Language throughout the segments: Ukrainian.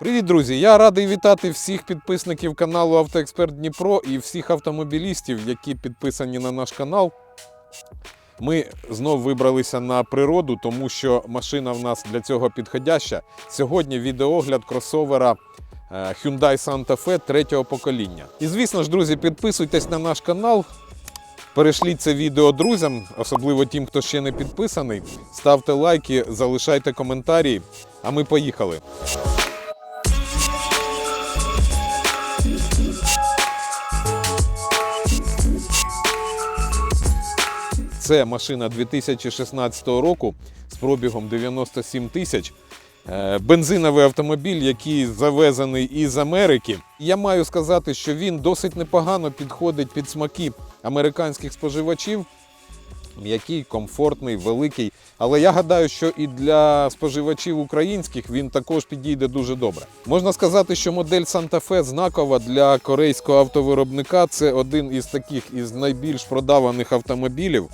Привіт, друзі! Я радий вітати всіх підписників каналу Автоексперт Дніпро і всіх автомобілістів, які підписані на наш канал. Ми знов вибралися на природу, тому що машина в нас для цього підходяща. Сьогодні відеогляд кросовера е, Hyundai Santa Fe третього покоління. І звісно ж, друзі, підписуйтесь на наш канал. Перешліть це відео друзям, особливо тим, хто ще не підписаний. Ставте лайки, залишайте коментарі. А ми поїхали. Це машина 2016 року з пробігом 97 тисяч. Е, Бензиновий автомобіль, який завезений із Америки. Я маю сказати, що він досить непогано підходить під смаки американських споживачів. М'який, комфортний, великий. Але я гадаю, що і для споживачів українських він також підійде дуже добре. Можна сказати, що модель Fe знакова для корейського автовиробника. Це один із таких із найбільш продаваних автомобілів.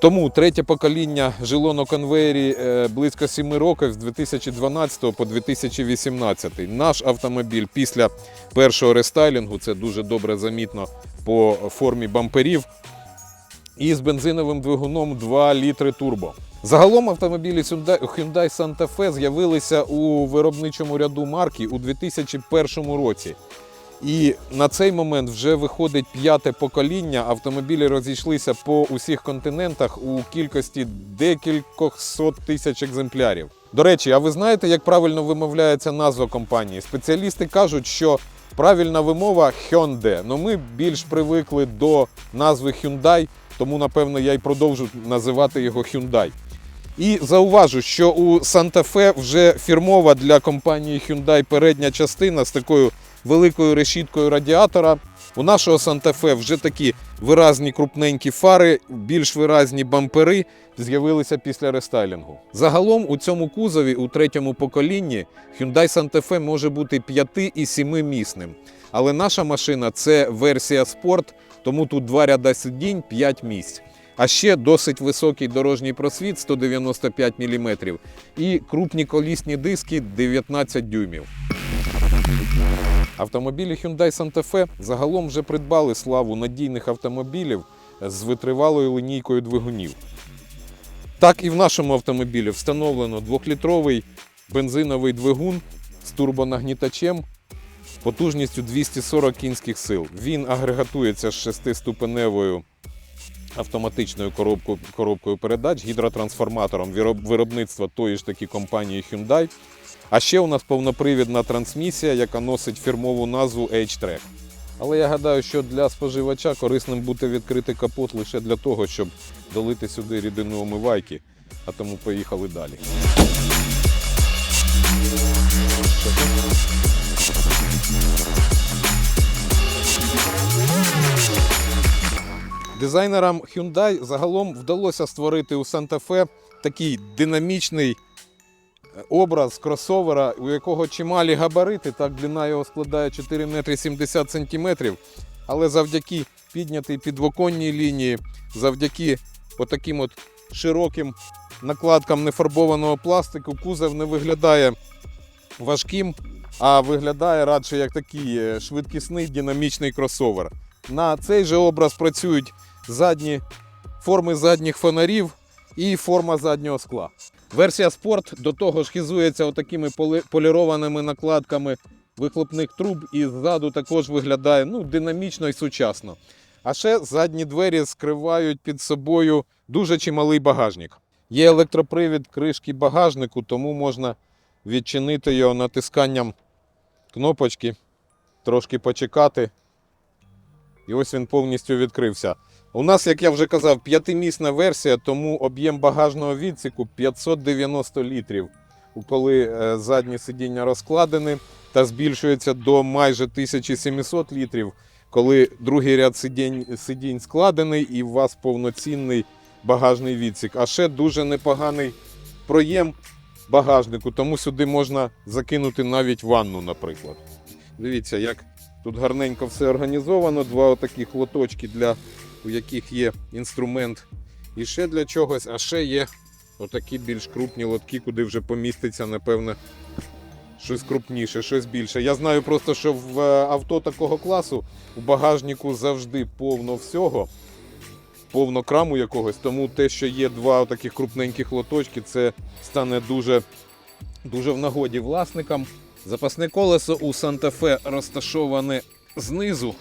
Тому третє покоління жило на конвеєрі е, близько 7 років з 2012 по 2018. Наш автомобіль після першого рестайлінгу, це дуже добре замітно по формі бамперів, і з бензиновим двигуном 2 літри турбо. Загалом автомобілі Hyundai Hyundai Santa Fe з'явилися у виробничому ряду марки у 2001 році. І на цей момент вже виходить п'яте покоління. Автомобілі розійшлися по усіх континентах у кількості декількох сот тисяч екземплярів. До речі, а ви знаєте, як правильно вимовляється назва компанії? Спеціалісти кажуть, що правильна вимова Hyundai, але ми більш привикли до назви Hyundai, тому напевно я й продовжу називати його Hyundai. І зауважу, що у Fe вже фірмова для компанії Hyundai передня частина з такою великою решіткою радіатора. У нашого Fe вже такі виразні крупненькі фари, більш виразні бампери з'явилися після рестайлінгу. Загалом у цьому кузові у третьому поколінні Hyundai Santa Fe може бути 5 і 7 місним. Але наша машина це версія спорт, тому тут два ряда сидінь, 5 місць. А ще досить високий дорожній просвіт 195 мм і крупні колісні диски 19 дюймів. Автомобілі Hyundai Santa Fe загалом вже придбали славу надійних автомобілів з витривалою лінійкою двигунів. Так і в нашому автомобілі встановлено 2-літровий бензиновий двигун з турбонагнітачем потужністю 240 кінських сил. Він агрегатується з шестиступеневою автоматичною коробкою, коробкою передач, гідротрансформатором виробництва тої ж таки компанії Hyundai. А ще у нас повнопривідна трансмісія, яка носить фірмову назву H-Track. Але я гадаю, що для споживача корисним буде відкрити капот лише для того, щоб долити сюди рідину омивайки, а тому поїхали далі. Дизайнерам Hyundai загалом вдалося створити у Fe такий динамічний образ кросовера, у якого чималі габарити, так длина його складає 4 метри 70 сантиметрів. Але завдяки піднятій підвоконній лінії, завдяки отаким от широким накладкам нефарбованого пластику, кузов не виглядає важким, а виглядає радше як такий е, швидкісний динамічний кросовер. На цей же образ працюють задні форми задніх фонарів і форма заднього скла. Версія спорт до того ж хізується отакими полірованими накладками вихлопних труб і ззаду також виглядає ну, динамічно і сучасно. А ще задні двері скривають під собою дуже чималий багажник. Є електропривід кришки багажнику, тому можна відчинити його натисканням кнопочки, трошки почекати. І ось він повністю відкрився. У нас, як я вже казав, п'ятимісна версія, тому об'єм багажного відсіку 590 літрів. Коли е, задні сидіння розкладені та збільшується до майже 1700 літрів, коли другий ряд сидінь, сидінь складений і у вас повноцінний багажний відсік. А ще дуже непоганий проєм багажнику, тому сюди можна закинути навіть ванну, наприклад. Дивіться, як тут гарненько все організовано. Два отакі лоточки, для, у яких є інструмент і ще для чогось, а ще є отакі більш крупні лотки, куди вже поміститься, напевне, щось крупніше, щось більше. Я знаю просто, що в е, авто такого класу у багажнику завжди повно всього, повно краму якогось, тому те, що є два таких крупненьких лоточки, це стане дуже, дуже в нагоді власникам. Запасне колесо у Санта-Фе розташоване знизу,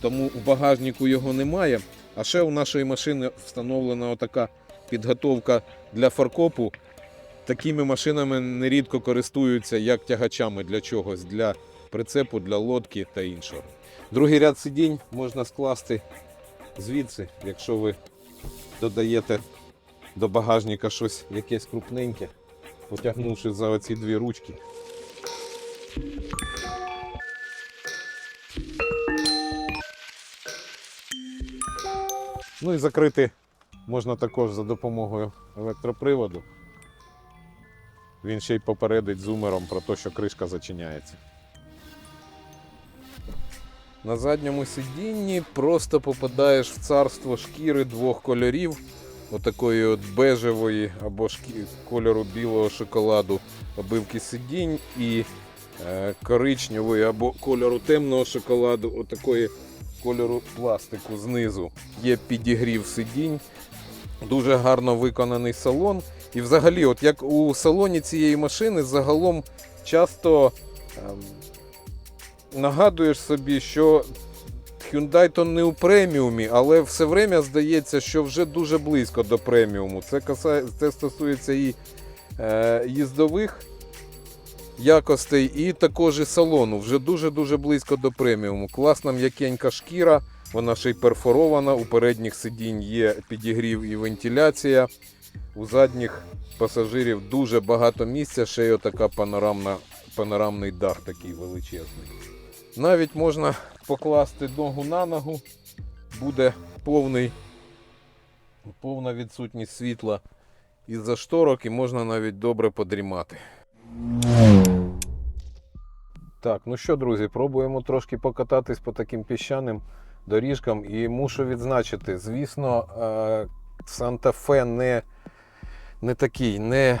тому в багажнику його немає. А ще у нашої машини встановлена отака підготовка для фаркопу. Такими машинами нерідко користуються як тягачами для чогось, для прицепу, для лодки та іншого. Другий ряд сидінь можна скласти звідси, якщо ви додаєте до багажника щось якесь крупненьке, потягнувши за оці дві ручки. Ну і закрити можна також за допомогою електроприводу. Він ще й попередить зумером про те, що кришка зачиняється. На задньому сидінні просто попадаєш в царство шкіри двох кольорів. Отакої от бежевої або шкі... кольору білого шоколаду обивки сидінь і е, коричневої або кольору темного шоколаду, отакої кольору пластику знизу. Є підігрів сидінь, дуже гарно виконаний салон. І взагалі, от як у салоні цієї машини, загалом часто ем, нагадуєш собі, що Hyundai то не у преміумі, але все время здається, що вже дуже близько до преміуму. Це, касає, це стосується і е, їздових якостей, і також і салону. Вже дуже-дуже близько до преміуму. Класна м'якенька шкіра, вона ще й перфорована. У передніх сидінь є підігрів і вентиляція. У задніх пасажирів дуже багато місця, ще й отака панорамна, панорамний дах такий величезний. Навіть можна покласти ногу на ногу, буде повний, повна відсутність світла із-за шторок і можна навіть добре подрімати. Так, ну що, друзі, пробуємо трошки покататись по таким піщаним доріжкам і мушу відзначити, звісно, е, Санта-Фе не, не такий, не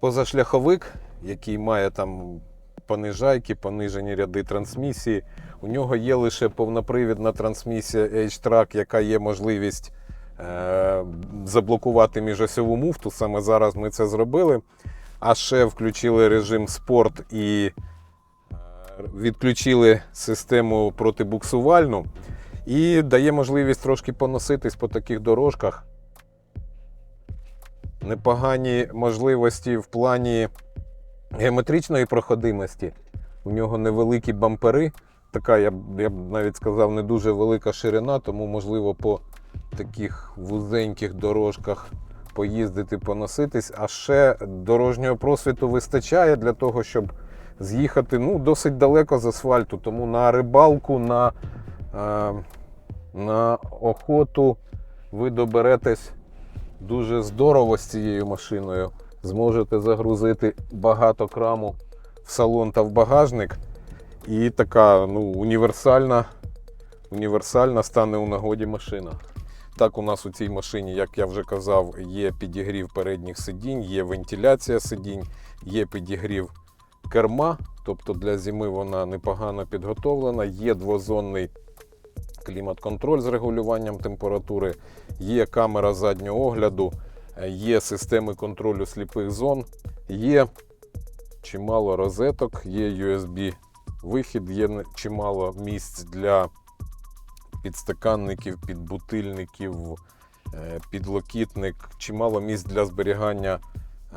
позашляховик, який має там понижайки, понижені ряди трансмісії. У нього є лише повнопривідна трансмісія H-Track, яка є можливість е, заблокувати міжосьову муфту. Саме зараз ми це зробили. А ще включили режим спорт і відключили систему протибуксувальну. І дає можливість трошки поноситись по таких дорожках. Непогані можливості в плані геометричної проходимості. У нього невеликі бампери. Така, я б, я б навіть сказав, не дуже велика ширина, тому можливо по таких вузеньких дорожках поїздити, поноситись. А ще дорожнього просвіту вистачає для того, щоб з'їхати ну, досить далеко з асфальту. Тому на рибалку, на, е, на охоту ви доберетесь дуже здорово з цією машиною. Зможете загрузити багато краму в салон та в багажник. І така ну, універсальна, універсальна стане у нагоді машина. Так, у нас у цій машині, як я вже казав, є підігрів передніх сидінь, є вентиляція сидінь, є підігрів керма, тобто для зими вона непогано підготовлена, є двозонний клімат-контроль з регулюванням температури, є камера заднього огляду, є системи контролю сліпих зон, є чимало розеток, є USB вихід, є чимало місць для підстаканників, підбутильників, е, підлокітник, чимало місць для зберігання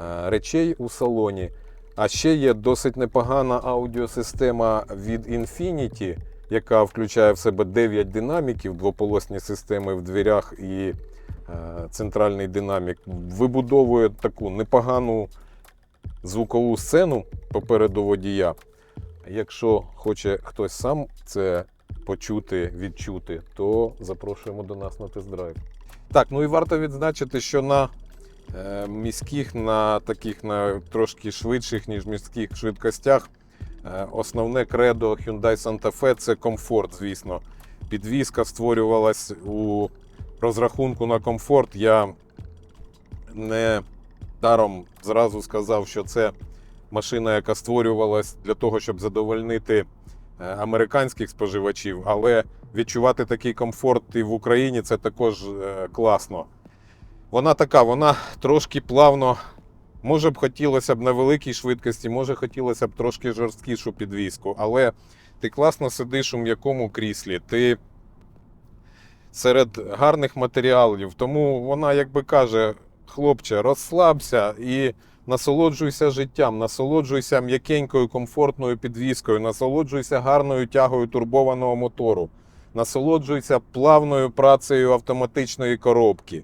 е, речей у салоні. А ще є досить непогана аудіосистема від Infinity, яка включає в себе 9 динаміків, двополосні системи в дверях і е, центральний динамік. Вибудовує таку непогану звукову сцену попереду водія. Якщо хоче хтось сам це почути, відчути, то запрошуємо до нас на тест-драйв. Так, ну і варто відзначити, що на міських, на таких на трошки швидших, ніж міських швидкостях, е, основне кредо Hyundai Santa Fe це комфорт, звісно. Підвізка створювалась у розрахунку на комфорт. Я не даром зразу сказав, що це машина, яка створювалась для того, щоб задовольнити е, американських споживачів, але відчувати такий комфорт і в Україні це також е, класно. Вона така, вона трошки плавно. Може б хотілося б на великій швидкості, може хотілося б трошки жорсткішу підвіску, але ти класно сидиш у м'якому кріслі, ти серед гарних матеріалів. Тому вона, якби каже, хлопче, розслабся і насолоджуйся життям, насолоджуйся м'якенькою, комфортною підвіскою, насолоджуйся гарною тягою турбованого мотору, насолоджуйся плавною працею автоматичної коробки.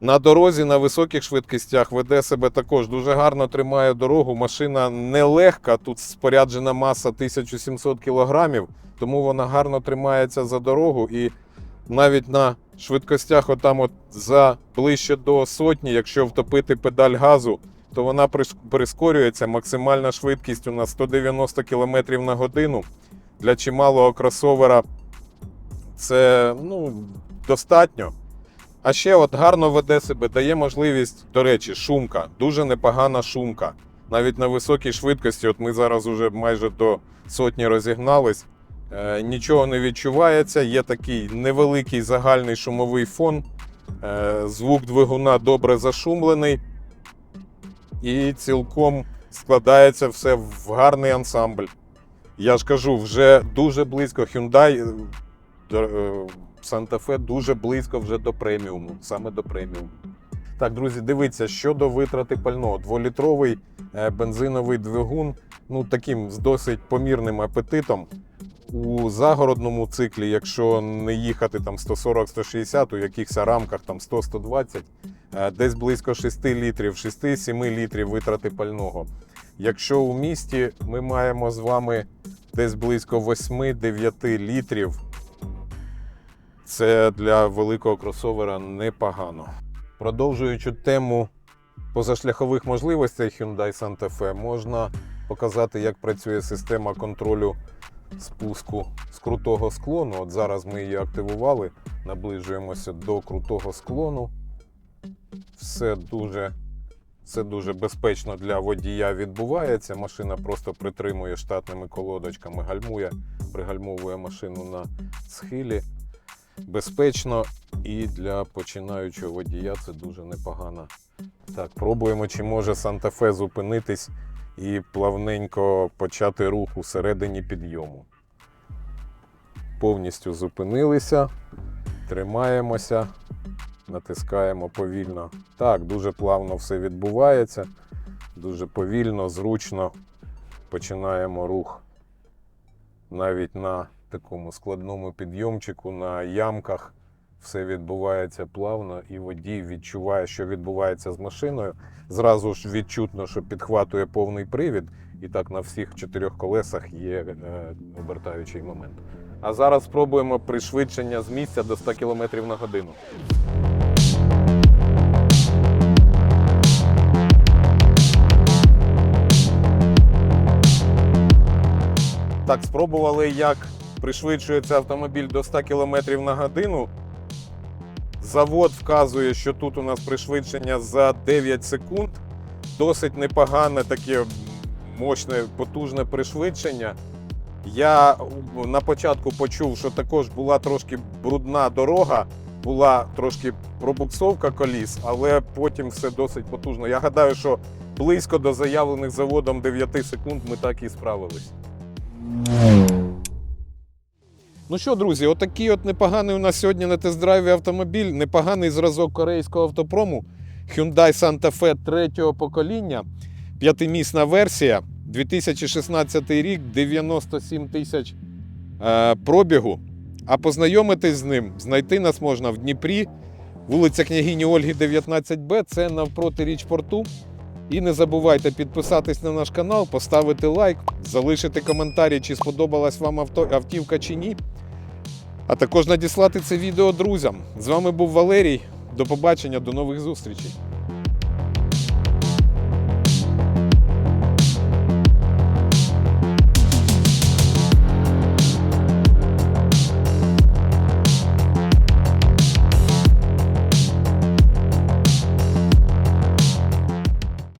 На дорозі на високих швидкостях веде себе також дуже гарно тримає дорогу. Машина нелегка, тут споряджена маса 1700 кг, тому вона гарно тримається за дорогу. І навіть на швидкостях, отам от за ближче до сотні, якщо втопити педаль газу, то вона прис- прискорюється. Максимальна швидкість у нас 190 км на годину. Для чималого кросовера це ну, достатньо. А ще от гарно веде себе, дає можливість, до речі, шумка, дуже непогана шумка. Навіть на високій швидкості, от ми зараз уже майже до сотні розігнались, е, нічого не відчувається. Є такий невеликий загальний шумовий фон. Е, звук двигуна добре зашумлений. І цілком складається все в гарний ансамбль. Я ж кажу, вже дуже близько Hyundai. Е, е, Fe дуже близько вже до преміуму, саме до преміуму. Так, друзі, дивіться, щодо витрати пального. Дволітровий е, бензиновий двигун, ну таким з досить помірним апетитом. У загородному циклі, якщо не їхати там 140-160, у якихось рамках там 100-120, е, десь близько 6 літрів, 6-7 літрів витрати пального. Якщо у місті ми маємо з вами десь близько 8-9 літрів це для великого кросовера непогано. Продовжуючи тему позашляхових можливостей Hyundai Santa Fe, можна показати, як працює система контролю спуску з крутого склону. От зараз ми її активували, наближуємося до крутого склону. Все дуже, все дуже безпечно для водія відбувається. Машина просто притримує штатними колодочками, гальмує, пригальмовує машину на схилі безпечно і для починаючого водія це дуже непогано. Так, пробуємо, чи може Санта-Фе зупинитись і плавненько почати рух у середині підйому. Повністю зупинилися, тримаємося, натискаємо повільно. Так, дуже плавно все відбувається, дуже повільно, зручно починаємо рух навіть на такому складному підйомчику, на ямках. Все відбувається плавно, і водій відчуває, що відбувається з машиною. Зразу ж відчутно, що підхватує повний привід, і так на всіх чотирьох колесах є е, обертаючий момент. А зараз спробуємо пришвидшення з місця до 100 км на годину. Так, спробували, як пришвидшується автомобіль до 100 км на годину. Завод вказує, що тут у нас пришвидшення за 9 секунд. Досить непогане таке мощне, потужне пришвидшення. Я на початку почув, що також була трошки брудна дорога, була трошки пробуксовка коліс, але потім все досить потужно. Я гадаю, що близько до заявлених заводом 9 секунд ми так і справились. Ну що, друзі, отакий от непоганий у нас сьогодні на тест-драйві автомобіль, непоганий зразок корейського автопрому Hyundai Santa Fe третього покоління, п'ятимісна версія, 2016 рік, 97 тисяч е, пробігу. А познайомитись з ним, знайти нас можна в Дніпрі, вулиця княгині Ольги, 19Б, це навпроти річпорту. І не забувайте підписатись на наш канал, поставити лайк, залишити коментарі, чи сподобалась вам авто, автівка чи ні. А також надіслати це відео друзям. З вами був Валерій. До побачення, до нових зустрічей.